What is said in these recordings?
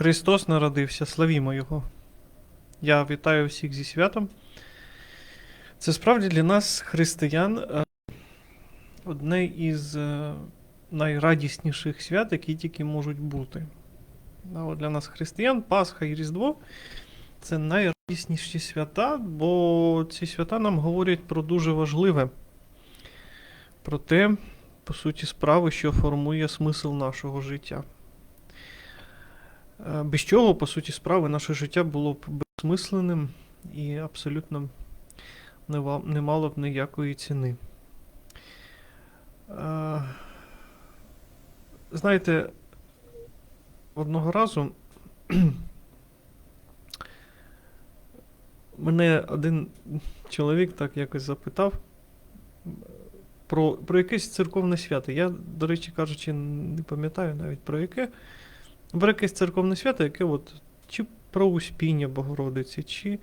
Христос народився, славімо Його. Я вітаю всіх зі святом. Це справді для нас, християн, е, одне із е, найрадісніших свят, які тільки можуть бути. Для нас, християн, Пасха і Різдво це найрадісніші свята, бо ці свята нам говорять про дуже важливе, про те, по суті, справи, що формує смисл нашого життя. Е, Без чого, по суті, справи, наше життя було б безсмисленним і абсолютно не, мало б ніякої ціни. Е, Знаєте, одного разу мене один чоловік так якось запитав про, про якесь церковне свято. Я, до речі кажучи, не пам'ятаю навіть про яке. Про якесь церковне свято, яке от чи про Успіння Богородиці, чи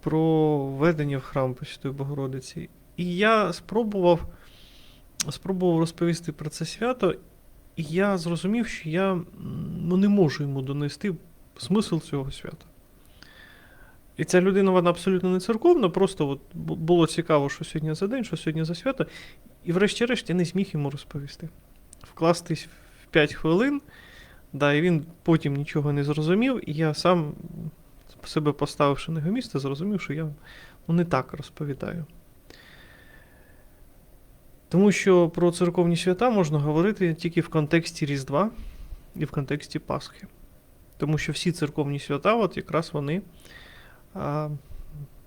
про ведення в храм Пресвятої Богородиці. І я спробував, спробував розповісти про це свято, і я зрозумів, що я ну, не можу йому донести смисл цього свята. І ця людина, вона абсолютно не церковна, просто от було цікаво, що сьогодні за день, що сьогодні за свято. І врешті-решт я не зміг йому розповісти. Вкластись в 5 хвилин, да, і він потім нічого не зрозумів, і я сам себе поставивши на його місце, зрозумів, що я ну, не так розповідаю. Тому що про церковні свята можна говорити тільки в контексті Різдва і в контексті Пасхи. Тому що всі церковні свята, от якраз вони а,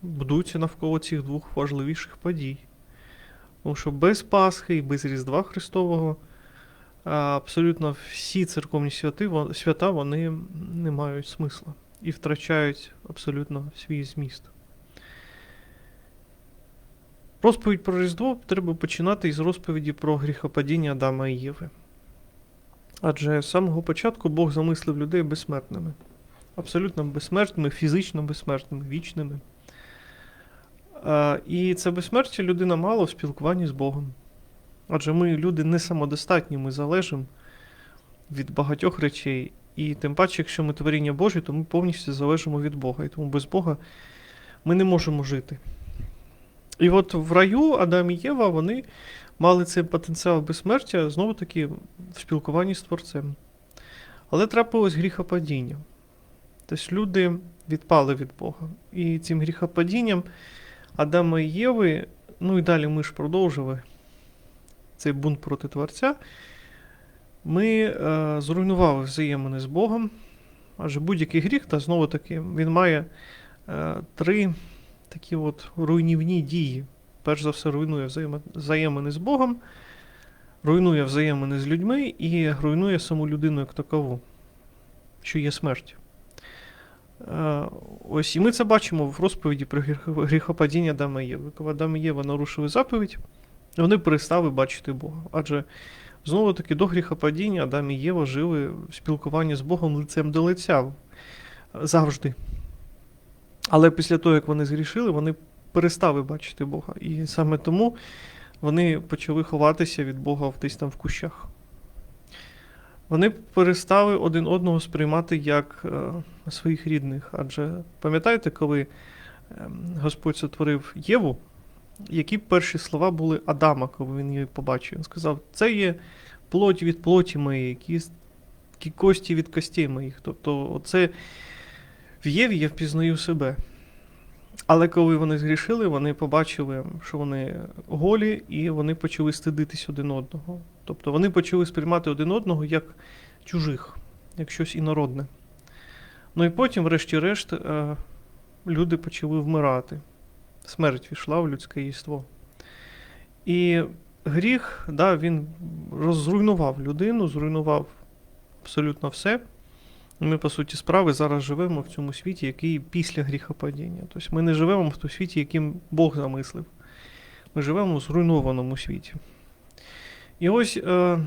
будуються навколо цих двох важливіших подій. Тому що без Пасхи і без Різдва Христового абсолютно всі церковні святи, свята вони не мають смисла і втрачають абсолютно свій зміст. Розповідь про Різдво треба починати із розповіді про гріхопадіння Адама і Єви. Адже з самого початку Бог замислив людей безсмертними. Абсолютно безсмертними, фізично безсмертними, вічними. І це безсмертя людина мала в спілкуванні з Богом. Адже ми, люди, не самодостатні, ми залежимо від багатьох речей. І тим паче, якщо ми творіння Боже, то ми повністю залежимо від Бога. І тому без Бога ми не можемо жити. І от в раю Адам і Єва вони мали цей потенціал безсмертя знову таки в спілкуванні з Творцем. Але трапилось гріхопадіння. Тобто люди відпали від Бога. І цим гріхопадінням Адама і Єви, ну і далі ми ж продовжили цей бунт проти Творця. Ми е, зруйнували взаємини з Богом. Адже будь-який гріх, та знову таки, він має е, три такі от руйнівні дії. Перш за все, руйнує взаємини з Богом, руйнує взаємини з людьми і руйнує саму людину як такову, що є смерть. Е, Ось і ми це бачимо в розповіді про гріхопадіння Адама і Єви. Коли Адам і Єва нарушили заповідь, вони перестали бачити Бога. Адже знову таки до гріхопадіння Адам і Єва жили в спілкуванні з Богом лицем до лиця завжди. Але після того, як вони згрішили, вони перестали бачити Бога. І саме тому вони почали ховатися від Бога десь там в кущах. Вони перестали один одного сприймати як е, своїх рідних. Адже пам'ятаєте, коли ем, Господь сотворив Єву, які перші слова були Адама, коли він її побачив? Він сказав: це є плоть від плоті моєї, кіс- кі- кості від костей моїх. Тобто, оце в Єві я впізнаю себе. Але коли вони згрішили, вони побачили, що вони голі, і вони почали стидитись один одного. Тобто вони почали сприймати один одного як чужих, як щось інородне. Ну і потім, врешті-решт, е, люди почали вмирати. Смерть війшла в людське єство. І гріх, да, він розруйнував людину, зруйнував абсолютно все. Ми, по суті, справи зараз живемо в цьому світі, який після гріхопадіння. Тобто ми не живемо в тому світі, яким Бог замислив. Ми живемо в зруйнованому світі. І ось е,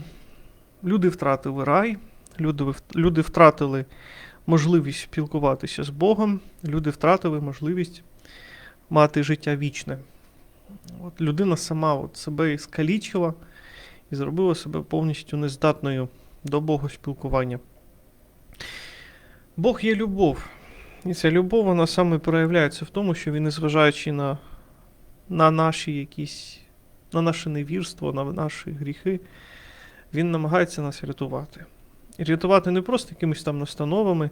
люди втратили рай, люди, люди втратили можливість спілкуватися з Богом, люди втратили можливість мати життя вічне. От людина сама от себе скалічила і зробила себе повністю нездатною до Бога спілкування. Бог є любов. І ця любов, вона саме проявляється в тому, що він, незважаючи на, на наші якісь, на наше невірство, на наші гріхи, він намагається нас рятувати. І рятувати не просто якимись там настановами,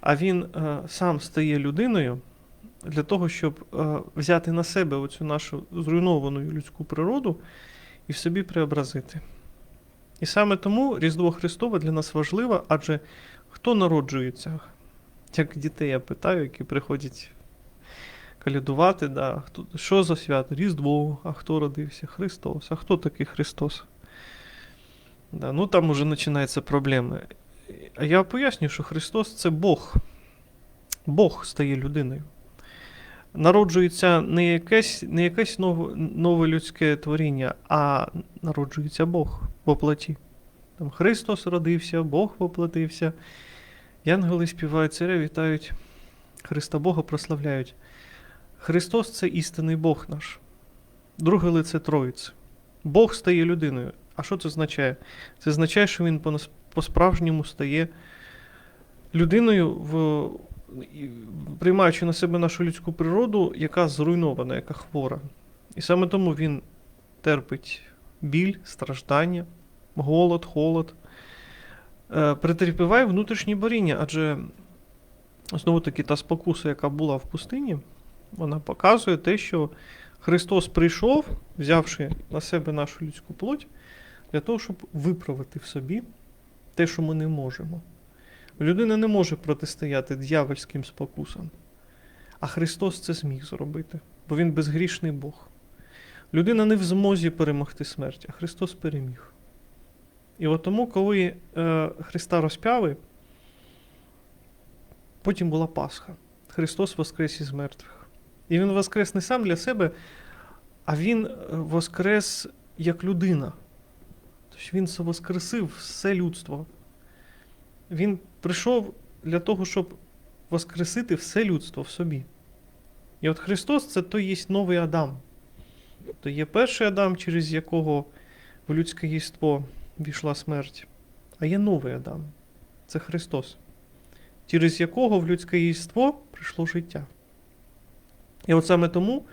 а він е, сам стає людиною для того, щоб е, взяти на себе оцю нашу зруйновану людську природу і в собі преобразити. І саме тому Різдво Христове для нас важливе, адже хто народжується? Як дітей я питаю, які приходять калядувати, да, хто, що за свято? Різдво, а хто родився? Христос. А хто такий Христос? Да, ну там уже починаються проблеми. А я пояснюю, що Христос це Бог. Бог стає людиною. Народжується не якесь, не якесь нове, нове людське творіння, а народжується Бог в оплаті. Там Христос родився, Бог воплотився. Янголи співають, царя вітають, Христа Бога прославляють. Христос це істинний Бог наш. Друге лице Троїці. Бог стає людиною. А що це означає? Це означає, що він по- по-справжньому стає людиною, в, і- приймаючи на себе нашу людську природу, яка зруйнована, яка хвора. І саме тому він терпить біль, страждання, голод, холод, е, претерпіває внутрішні боріння, адже знову таки та спокуса, яка була в пустині, вона показує те, що Христос прийшов, взявши на себе нашу людську плоть, для того, щоб виправити в собі те, що ми не можемо. Людина не може протистояти дьявольським спокусам. А Христос це зміг зробити, бо Він безгрішний Бог. Людина не в змозі перемогти смерть, а Христос переміг. І от тому, коли е, Христа розпяли, потім була Пасха. Христос воскрес із мертвих. І Він воскрес не сам для себе, а Він е, воскрес як людина. Тобто Він воскресив все людство. Він прийшов для того, щоб воскресити все людство в собі. І от Христос це той є новий Адам. То є перший Адам, через якого в людське єство війшла смерть. А є новий Адам. Це Христос, через якого в людське єство прийшло життя. І от саме тому,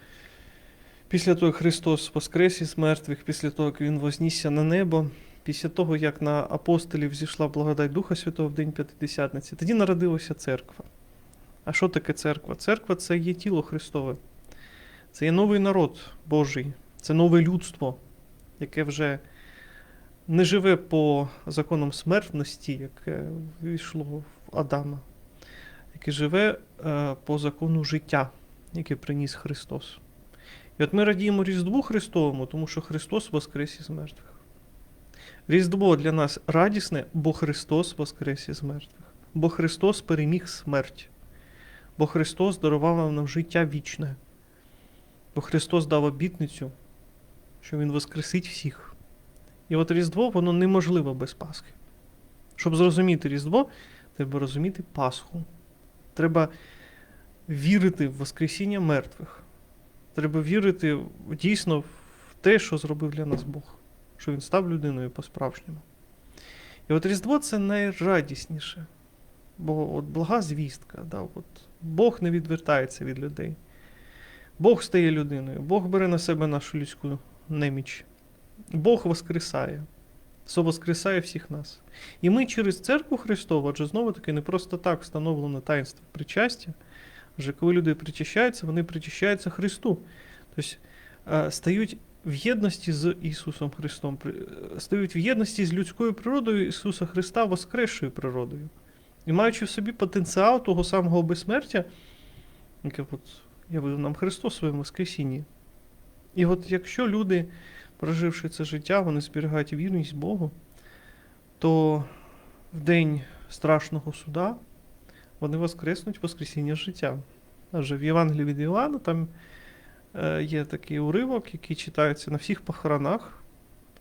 після того, як Христос воскрес із мертвих, після того, як Він вознісся на небо, після того, як на апостолів зійшла благодать Духа Святого в День П'ятидесятниці, тоді народилася церква. А що таке церква? Церква це є тіло Христове. Це є новий народ Божий, це нове людство, яке вже не живе по законам смертності, яке війшло в Адама, яке живе е, по закону життя, яке приніс Христос. І от ми радіємо Різдву Христовому, тому що Христос воскрес із мертвих. Різдво для нас радісне, бо Христос воскрес із мертвих. Бо Христос переміг смерть. Бо Христос дарував нам життя вічне. Бо Христос дав обітницю, що Він воскресить всіх. І от Різдво, воно неможливо без Пасхи. Щоб зрозуміти Різдво, треба розуміти Пасху. Треба вірити в Воскресіння мертвих. Треба вірити дійсно в те, що зробив для нас Бог, що Він став людиною по-справжньому. І от Різдво це найрадісніше. Бо от блага звістка, да, от Бог не відвертається від людей. Бог стає людиною, Бог бере на себе нашу людську неміч. Бог воскресає, совоскресає всіх нас. І ми через церкву Христову, адже знову таки не просто так встановлено таїнство причастя. Адже коли люди причащаються, вони причащаються Христу. Тобто е, стають в єдності з Ісусом Христом, е, стають в єдності з людською природою Ісуса Христа, воскресшою природою. І маючи в собі потенціал того самого безсмертя, яке от явив нам Христос в своєму Воскресінні. І от якщо люди, проживши це життя, вони зберігають вірність Богу, то в день страшного суда вони воскреснуть Воскресіння життя. Адже в Євангелії від Іоанна там є такий уривок, який читається на всіх похоронах,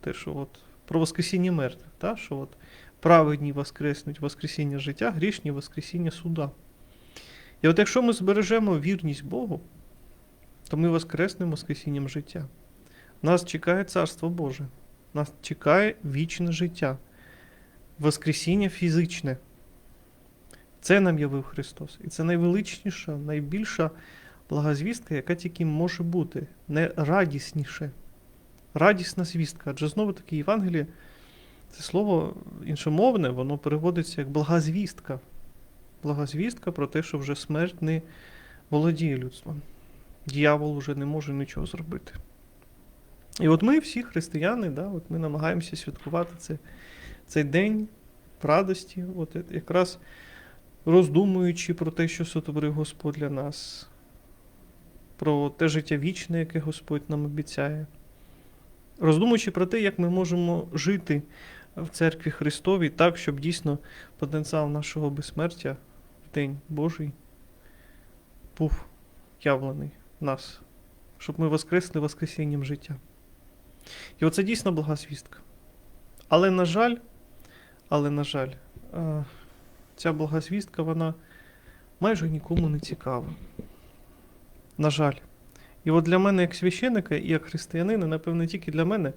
те, що от про Воскресіння мертвих, та, що от праведні воскреснуть Воскресіння життя, грішні Воскресіння суда. І от якщо ми збережемо вірність Богу, то ми воскреснемо Воскресінням життя. Нас чекає Царство Боже, нас чекає вічне життя, Воскресіння фізичне. Це нам явив Христос. І це найвеличніша, найбільша благозвістка, яка тільки може бути. Найрадісніше. Радісна звістка. Адже знову таки Євангеліє, це слово іншомовне, воно переводиться як благозвістка. Благозвістка про те, що вже смерть не володіє людством. Дьявол вже не може нічого зробити. І от ми, всі християни, да, от ми намагаємося святкувати це, цей день в радості, от якраз роздумуючи про те, що сотворив Господь для нас, про те життя вічне, яке Господь нам обіцяє. Роздумуючи про те, як ми можемо жити в церкві Христовій так, щоб дійсно потенціал нашого безсмертя в День Божий був явлений в нас, щоб ми воскресли Воскресінням життя. І оце дійсно блага звістка. Але, на жаль, але, на жаль, е, ця блага звістка, вона майже нікому не цікава. На жаль. І от для мене, як священика і як християнина, напевно, тільки для мене,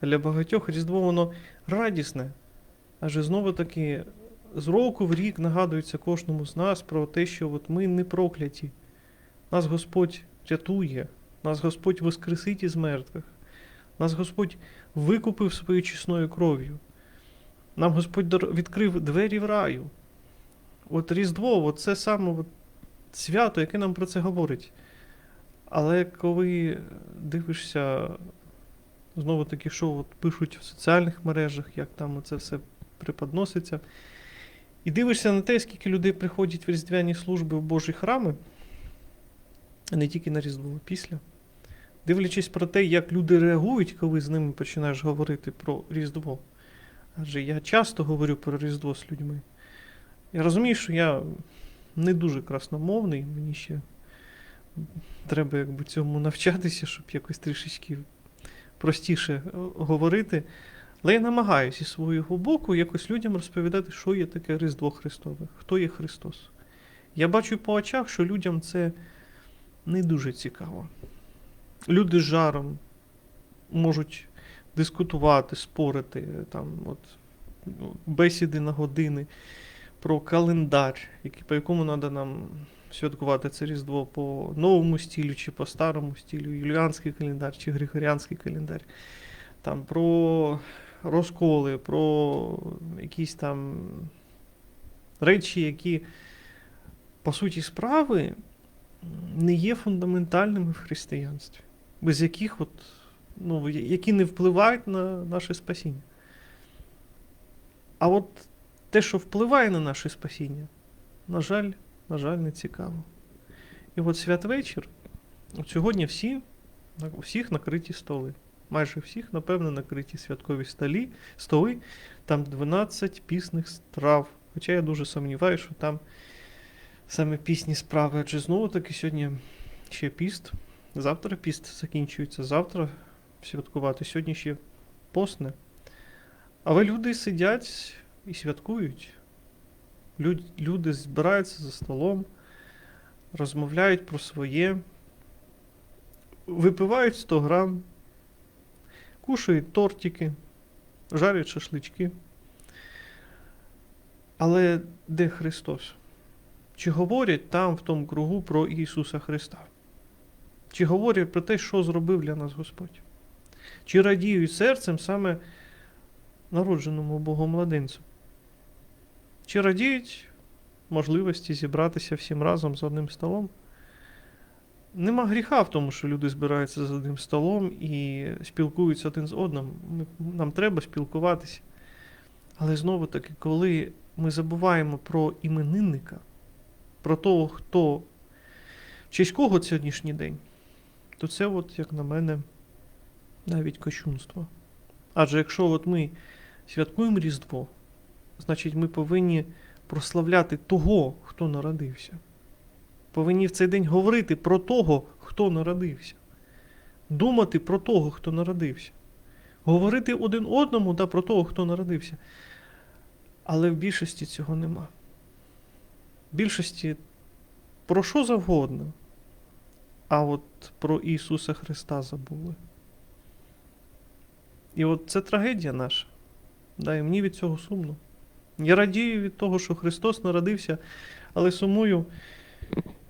а для багатьох Різдво воно радісне. Адже знову таки з року в рік нагадується кожному з нас про те, що от ми не прокляті. Нас Господь рятує, нас Господь воскресить із мертвих, нас Господь викупив своєю чесною кров'ю. Нам Господь відкрив двері в раю. От Різдво, от це саме от свято, яке нам про це говорить. Але коли дивишся, знову таки, що от пишуть в соціальних мережах, як там це все преподноситься, і дивишся на те, скільки людей приходять в різдвяні служби в Божі храми, не тільки на Різдво, а після. Дивлячись про те, як люди реагують, коли з ними починаєш говорити про Різдво. Адже я часто говорю про Різдво з людьми. Я розумію, що я не дуже красномовний, мені ще треба якби цьому навчатися, щоб якось трішечки простіше е, говорити. Але я намагаюся зі свого боку якось людям розповідати, що є таке Різдво Христове, хто є Христос. Я бачу по очах, що людям це не дуже цікаво. Люди з жаром можуть дискутувати, спорити, там, от, ну, бесіди на години про календар, який, по якому треба нам святкувати це Різдво по новому стилю чи по старому стилю, юліанський календар чи григоріанський календар. Там про розколи, про якісь там речі, які, по суті, справи не є фундаментальними в християнстві, без яких от, ну, які не впливають на наше спасіння. А от те, що впливає на наше спасіння, на жаль, на жаль, не цікаво. І от святвечір, от сьогодні всі, всіх накриті столи. Майже всіх, напевно, накриті святкові столі, столи, там 12 пісних страв. Хоча я дуже сумніваюся, що там саме пісні справи. Адже знову таки сьогодні ще піст. Завтра піст закінчується, завтра святкувати. Сьогодні ще постне. Але люди сидять і святкують. Люд, люди збираються за столом, розмовляють про своє, випивають 100 грам, кушають тортики, жарять шашлички. Але де Христос? Чи говорять там, в тому кругу, про Ісуса Христа? Чи говорять про те, що зробив для нас Господь? Чи радіють серцем саме народженому Богом младенцю? Чи радіють можливості зібратися всім разом за одним столом? Нема гріха в тому, що люди збираються за одним столом і спілкуються один з одним. Нам треба спілкуватися. Але знову таки, коли ми забуваємо про іменинника, про того, хто честь кого сьогоднішній день, то це, от, як на мене, навіть кощунство. Адже якщо от ми святкуємо Різдво, значить ми повинні прославляти того, хто народився. Повинні в цей день говорити про того, хто народився. Думати про того, хто народився. Говорити один одному да, про того, хто народився. Але в більшості цього нема. В більшості про що завгодно. А от про Ісуса Христа забули. І от це трагедія наша. Да, і мені від цього сумно. Я радію від того, що Христос народився, але сумую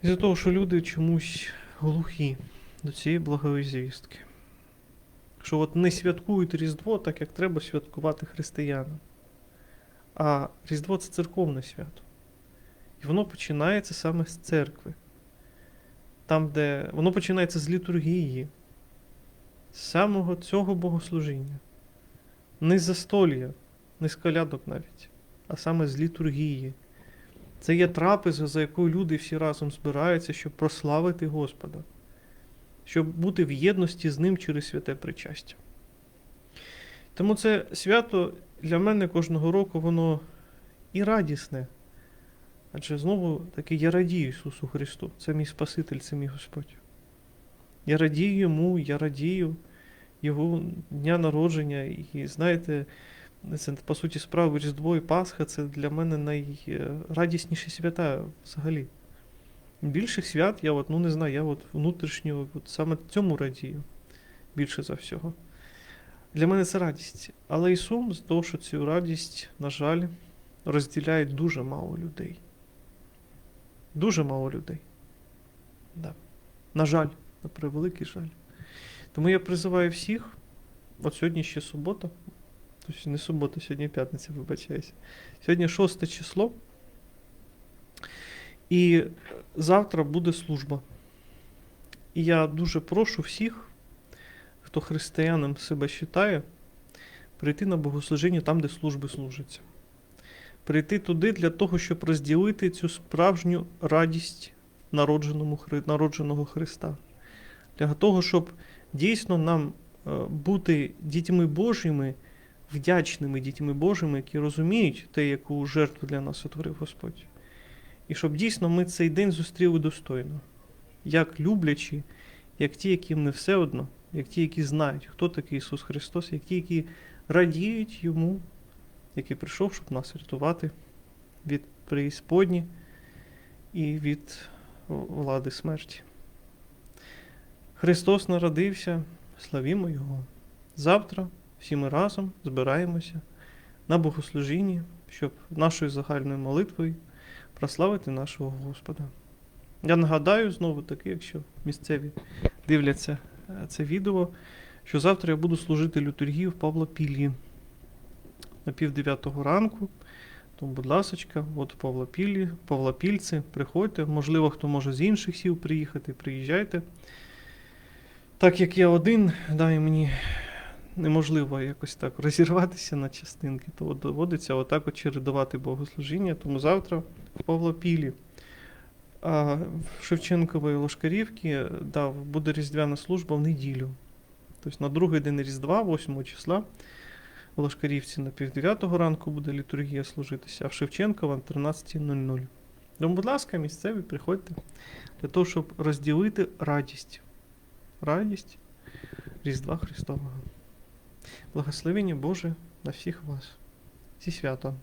із-за того, що люди чомусь глухі до цієї благої звістки. Що от не святкують Різдво так, як треба святкувати християнам. А Різдво це церковне свято. І воно починається саме з церкви. Там, де воно починається з літургії, з самого цього богослужіння. Не з застолля, не з колядок навіть, а саме з літургії. Це є трапеза, за якою люди всі разом збираються, щоб прославити Господа, щоб бути в єдності з Ним через святе причастя. Тому це свято для мене кожного року воно і радісне. Адже знову таки я радію Ісусу Христу. Це мій Спаситель, це мій Господь. Я радію йому, я радію Його дня народження. І знаєте, це по суті справи Різдво і Пасха це для мене найрадісніші свята взагалі. Більших свят я от, ну не знаю, я от внутрішньо от саме цьому радію більше за всього. Для мене це радість. Але і сум з того, що цю радість, на жаль, розділяють дуже мало людей. Дуже мало людей. Да. На жаль, на превеликий жаль. Тому я призиваю всіх, от сьогодні ще субота, не субота, сьогодні п'ятниця, вибачаюся. Сьогодні 6 число. І завтра буде служба. І я дуже прошу всіх, хто християнам себе вважає, прийти на богослужіння там, де служби служаться. Прийти туди для того, щоб розділити цю справжню радість народженому, народженого Христа. Для того, щоб дійсно нам е, бути дітьми Божими, вдячними дітьми Божими, які розуміють те, яку жертву для нас утворив Господь. І щоб дійсно ми цей день зустріли достойно, як люблячі, як ті, яким не все одно, як ті, які знають, хто такий Ісус Христос, як ті, які радіють Йому, який прийшов, щоб нас рятувати від преісподні і від влади смерті. Христос народився, славімо Його. Завтра всі ми разом збираємося на богослужінні, щоб нашою загальною молитвою прославити нашого Господа. Я нагадаю знову таки, якщо місцеві дивляться е, це відео, що завтра я буду служити літургію в Павлопіллі на пів дев'ятого ранку. Тому, будь ласочка, от Павлопіллі, Павлопільці, приходьте. Можливо, хто може з інших сіл приїхати, приїжджайте. Так як я один, да, і мені неможливо якось так розірватися на частинки, то доводиться отак от богослужіння. Тому завтра в Павлопілі. А в Шевченкової Лошкарівки да, буде різдвяна служба в неділю. Тобто на другий день Різдва, 8 числа, в Лошкарівці на пів дев'ятого ранку буде літургія служитися, а в Шевченкова на 13.00. Тому, будь ласка, місцеві, приходьте для того, щоб розділити радість. Радість Різдва Христового. Благословення Боже на всіх вас. Зі святом!